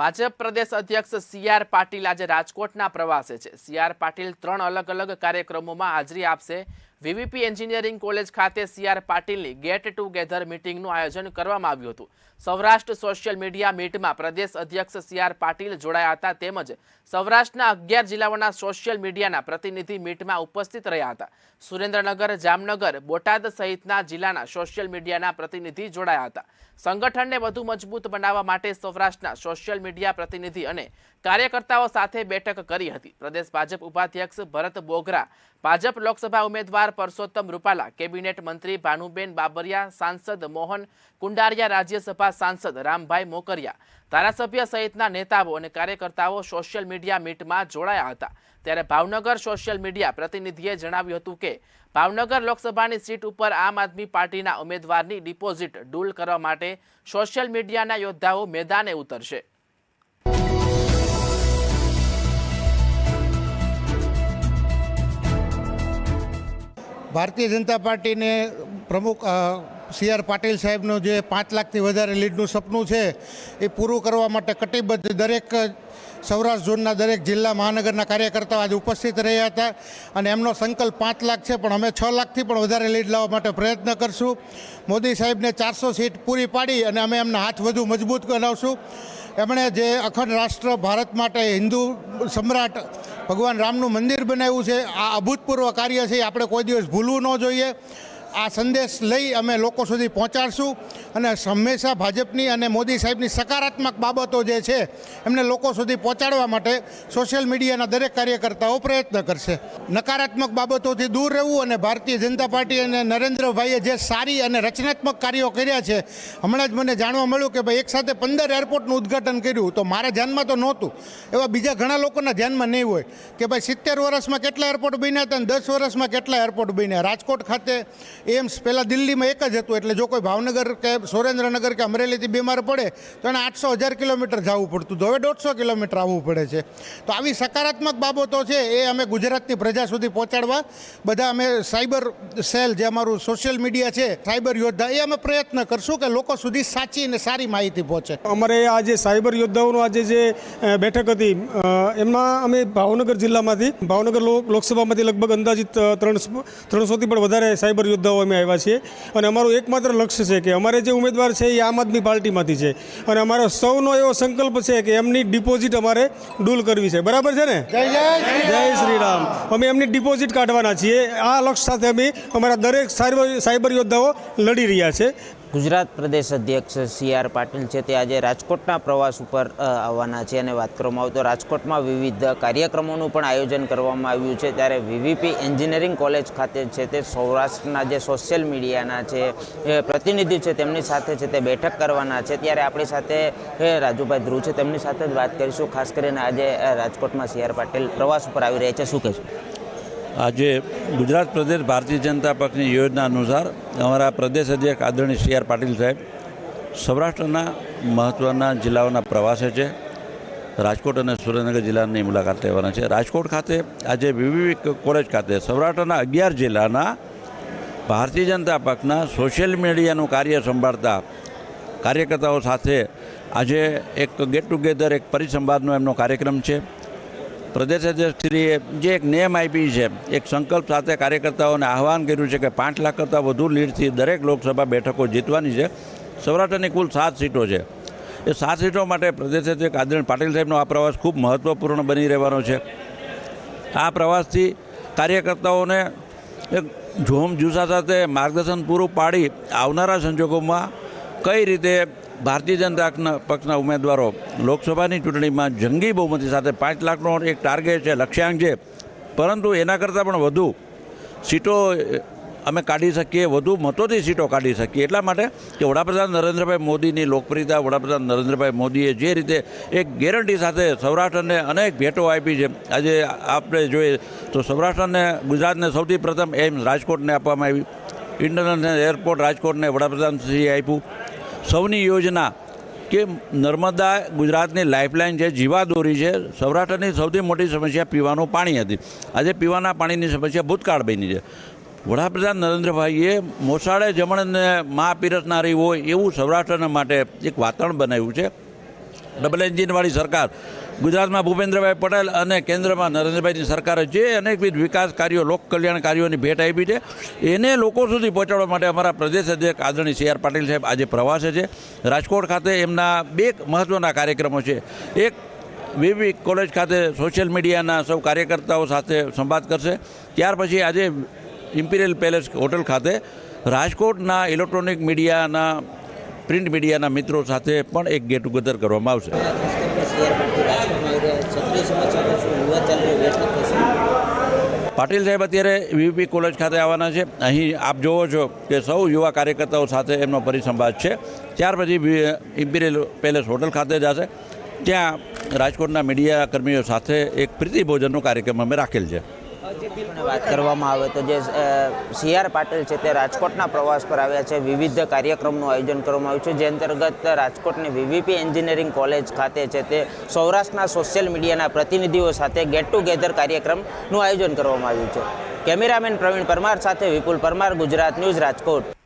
ભાજપ પ્રદેશ અધ્યક્ષ C R Patil આજે રાજકોટના પ્રવાસે છે. સી આર પાટીલ ત્રણ અલગ અલગ કાર્યક્રમોમાં હાજરી આપશે. વીવીપી એન્જિનિયરિંગ કોલેજ ખાતે સીઆર પાટીલની ગેટ ટુગેધર મિટિંગનું આયોજન કરવામાં આવ્યું હતું. સૌરાષ્ટ્ર સોશિયલ મીડિયા મીટમાં પ્રદેશ અધ્યક્ષ સીઆર પાટીલ જોડાયા હતા તેમજ સૌરાષ્ટ્રના અગિયાર જિલ્લાઓના સોશિયલ મીડિયાના પ્રતિનિધિ મીટમાં ઉપસ્થિત રહ્યા હતા. સુરેન્દ્રનગર, જામનગર, બોટાદ સહિતના જિલ્લાના સોશિયલ મીડિયાના પ્રતિનિધિ જોડાયા હતા. સંગઠનને વધુ મજબૂત બનાવવા માટે સૌરાષ્ટ્રના સોશિયલ મીડિયા પ્રતિનિધિ અને કાર્યકર્તાઓ સાથે બેઠક કરી હતી. પ્રદેશ ભાજપ ઉપાધ્યક્ષ ભરત બોગરા, ભાજપ લોકસભા ઉમેદવાર પરસોત્તમ રૂપાલા, કેબિનેટ મંત્રી ભાનુબેન બાબરિયા, સાંસદ મોહન કુંડારિયા, રાજ્યસભા સાંસદ રામભાઈ મોકરિયા, ધારાસભ્ય સહિતના નેતાઓ અને કાર્યકર્તાઓ સોશિયલ મીડિયા મીટમાં જોડાયા હતા. ત્યારે ભાવનગર સોશિયલ મીડિયા પ્રતિનિધિએ જણાવ્યું હતું કે, ભાવનગર લોકસભાની સીટ ઉપર આમ આદમી પાર્ટીના ઉમેદવારની ડિપોઝિટ ડૂલ કરવા માટે સોશિયલ મીડિયાના યોદ્ધાઓ મેદાને ઉતરશે. ભારતીય જનતા પાર્ટીને પ્રમુખ સી આર પાટીલ સાહેબનું જે પાંચ લાખથી વધારે લીડનું સપનું છે, એ પૂરું કરવા માટે કટિબદ્ધ દરેક સૌરાષ્ટ્ર ઝોનના દરેક જિલ્લા મહાનગરના કાર્યકર્તાઓ આજે ઉપસ્થિત રહ્યા હતા અને એમનો સંકલ્પ પાંચ લાખ છે, પણ અમે છ લાખથી પણ વધારે લીડ લાવવા માટે પ્રયત્ન કરશું. મોદી સાહેબને ચારસો સીટ પૂરી પાડી અને અમે એમના હાથ વધુ મજબૂત બનાવશું. એમણે જે અખંડ રાષ્ટ્ર ભારત માટે હિન્દુ સમ્રાટ ભગવાન રામનું મંદિર બનાવ્યું છે. આ અભૂતપૂર્વ કાર્ય છે. આપણે કોઈ દિવસ ભૂલવું ન જોઈએ. આ સંદેશ લઈ અમે લોકો સુધી પહોંચાડશું અને હંમેશા ભાજપની અને મોદી સાહેબની સકારાત્મક બાબતો જે છે, એમને લોકો સુધી પહોંચાડવા માટે સોશિયલ મીડિયાના દરેક કાર્યકર્તાઓ પ્રયત્ન કરશે. નકારાત્મક બાબતોથી દૂર રહેવું અને ભારતીય જનતા પાર્ટી અને નરેન્દ્રભાઈએ જે સારી અને રચનાત્મક કાર્યો કર્યા છે, હમણાં જ મને જાણવા મળ્યું કે ભાઈ એકસાથે પંદર એરપોર્ટનું ઉદ્ઘાટન કર્યું તો મારા ધ્યાનમાં તો નહોતું. એવા બીજા ઘણા લોકોના ધ્યાનમાં નહીં હોય કે ભાઈ સિત્તેર વર્ષમાં કેટલા એરપોર્ટ બન્યા હતા અને દસ વર્ષમાં કેટલા એરપોર્ટ બન્યા. રાજકોટ ખાતે એમ્સ પહેલાં દિલ્હીમાં એક જ હતું, એટલે જો કોઈ ભાવનગર કે સુરેન્દ્રનગર કે અમરેલીથી બીમાર પડે, તો એને આઠસો હજાર કિલોમીટર જવું પડતું હતું. હવે દોઢસો કિલોમીટર આવવું પડે છે. તો આવી સકારાત્મક બાબતો છે, એ અમે ગુજરાતની પ્રજા સુધી પહોંચાડવા બધા અમે સાયબર સેલ જે અમારું સોશિયલ મીડિયા છે, સાયબર યોદ્ધા, એ અમે પ્રયત્ન કરશું કે લોકો સુધી સાચી અને સારી માહિતી પહોંચે. અમારે આજે સાયબર યોદ્ધાઓનો આજે જે બેઠક હતી એમાં અમે ભાવનગર જિલ્લામાંથી, ભાવનગર લોકસભામાંથી લગભગ અંદાજિત ત્રણસો, ત્રણસોથી પણ વધારે સાયબર યોદ્ધાઓ અમે આવ્યા છીએ. અને અમારું એકમાત્ર લક્ષ્ય છે કે અમારે જે ઉમેદવાર છે એ આમ આદમી પાર્ટીમાંથી છે. અને અમારો સૌનો એવો સંકલ્પ છે કે એમની ડિપોઝિટ અમારે ડૂલ કરવી છે. બરાબર છે ને? જય શ્રી રામ. અમે એમની ડિપોઝિટ કાઢવાના છીએ. આ લક્ષ્ય સાથે અમે અમારા દરેક સાયબર યોદ્ધાઓ લડી રહ્યા છે. ગુજરાત પ્રદેશ અધ્યક્ષ સી આર પાટીલ છે તે આજે રાજકોટના પ્રવાસ ઉપર આવવાના છે અને વાત કરવામાં આવે તો રાજકોટમાં વિવિધ કાર્યક્રમોનું પણ આયોજન કરવામાં આવ્યું છે. ત્યારે વીવીપી એન્જિનિયરિંગ કોલેજ ખાતે છે તે સૌરાષ્ટ્રના જે સોશિયલ મીડિયાના છે પ્રતિનિધિ છે તેમની સાથે છે તે બેઠક કરવાના છે. ત્યારે આપણી સાથે રાજુભાઈ ધ્રુવ છે. તેમની સાથે જ વાત કરીશું. ખાસ કરીને આજે રાજકોટમાં સી આર પાટીલ પ્રવાસ ઉપર આવી રહ્યા છે. શું કહેશું? આજે ગુજરાત પ્રદેશ ભારતીય જનતા પક્ષની યોજના અનુસાર અમારા પ્રદેશ અધ્યક્ષ આદરણીય સી આર પાટીલ સાહેબ સૌરાષ્ટ્રના મહત્ત્વના જિલ્લાઓના પ્રવાસે છે. રાજકોટ અને સુરેન્દ્રનગર જિલ્લાની મુલાકાત લેવાના છે. રાજકોટ ખાતે આજે વિવિધ કોલેજ ખાતે સૌરાષ્ટ્રના અગિયાર જિલ્લાના ભારતીય જનતા પક્ષના સોશિયલ મીડિયાનું કાર્ય સંભાળતા કાર્યકર્તાઓ સાથે આજે એક ગેટ ટુગેધર એક પરિસંવાદનો એમનો કાર્યક્રમ છે. પ્રદેશ અધ્યક્ષશ્રીએ જે એક નેમ આપી છે, એક સંકલ્પ સાથે કાર્યકર્તાઓને આહવાન કર્યું છે કે પાંચ લાખ કરતાં વધુ લીડથી દરેક લોકસભા બેઠકો જીતવાની છે. સૌરાષ્ટ્રની કુલ સાત સીટો છે. એ સાત સીટો માટે પ્રદેશ અધ્યક્ષ આદરણીય પાટીલ સાહેબનો આ પ્રવાસ ખૂબ મહત્ત્વપૂર્ણ બની રહેવાનો છે. આ પ્રવાસથી કાર્યકર્તાઓને એક જોમ જુસા સાથે માર્ગદર્શન પૂરું પાડી આવનારા સંજોગોમાં કઈ રીતે ભારતીય જનતા પક્ષના ઉમેદવારો લોકસભાની ચૂંટણીમાં જંગી બહુમતી સાથે પાંચ લાખનો એક ટાર્ગેટ છે, લક્ષ્યાંક છે. પરંતુ એના કરતાં પણ વધુ સીટો અમે કાઢી શકીએ, વધુ મતોથી સીટો કાઢી શકીએ. એટલા માટે કે વડાપ્રધાન નરેન્દ્રભાઈ મોદીની લોકપ્રિયતા, વડાપ્રધાન નરેન્દ્રભાઈ મોદીએ જે રીતે એક ગેરંટી સાથે સૌરાષ્ટ્રને અનેક ભેટો આપી છે. આજે આપણે જોઈએ તો સૌરાષ્ટ્રને ગુજરાતને સૌથી પ્રથમ એમ્સ રાજકોટને આપવામાં આવી. ઇન્ટરનેશનલ એરપોર્ટ રાજકોટને વડાપ્રધાનશ્રીએ આપ્યું. સૌની યોજના કે નર્મદા ગુજરાતની લાઇફલાઇન છે જીવાદોરી છે, સૌરાષ્ટ્રની સૌથી મોટી સમસ્યા પીવાનું પાણી હતી. આજે પીવાના પાણીની સમસ્યા ભૂતકાળ બની છે. વડાપ્રધાન નરેન્દ્રભાઈએ મોસાળે જમણને મા પીરસનારી હોય એવું સૌરાષ્ટ્રના માટે એક વાતાવરણ બનાવ્યું છે. ડબલ એન્જિનવાળી સરકાર. ગુજરાતમાં ભૂપેન્દ્રભાઈ પટેલ અને કેન્દ્રમાં નરેન્દ્રભાઈની સરકારે જે અનેકવિધ વિકાસ કાર્યો, લોક કલ્યાણ કાર્યોની ભેટ આપી છે. એને લોકો સુધી પહોંચાડવા માટે અમારા પ્રદેશ અધ્યક્ષ આદરણીય સી આર પાટીલ સાહેબ આજે પ્રવાસે છે. રાજકોટ ખાતે એમના બે મહત્ત્વના કાર્યક્રમો છે. એક વિવી કોલેજ ખાતે સોશિયલ મીડિયાના સૌ કાર્યકર્તાઓ સાથે સંવાદ કરશે. ત્યાર પછી આજે ઇમ્પિરિયલ પેલેસ હોટલ ખાતે રાજકોટના ઇલેક્ટ્રોનિક મીડિયાના પ્રિન્ટ મીડિયાના મિત્રો સાથે પણ એક ગેટ ટુગેધર કરવામાં આવશે. પાટીલ સાહેબ અત્યારે વીવીપી કોલેજ ખાતે આવવાના છે. અહીં આપ જોવો છો કે સૌ યુવા કાર્યકર્તાઓ સાથે એમનો પરિસંવાદ છે. ત્યાર પછી ઇમ્પિરિયલ પેલેસ હોટલ ખાતે જશે. ત્યાં રાજકોટના મીડિયા કર્મીઓ સાથે એક પ્રીતિ ભોજનનો કાર્યક્રમ અમે રાખેલ છે. વાત કરવામાં આવે તો જે સી આર પાટીલ છે તે રાજકોટના પ્રવાસ પર આવ્યા છે. વિવિધ કાર્યક્રમનું આયોજન કરવામાં આવ્યું છે. જે અંતર્ગત રાજકોટની વીવીપી એન્જિનિયરિંગ કોલેજ ખાતે છે તે સૌરાષ્ટ્રના સોશિયલ મીડિયાના પ્રતિનિધિઓ સાથે ગેટ ટુગેધર કાર્યક્રમનું આયોજન કરવામાં આવ્યું છે. કેમેરામેન પ્રવીણ પરમાર સાથે વિપુલ પરમાર, ગુજરાત ન્યૂઝ રાજકોટ.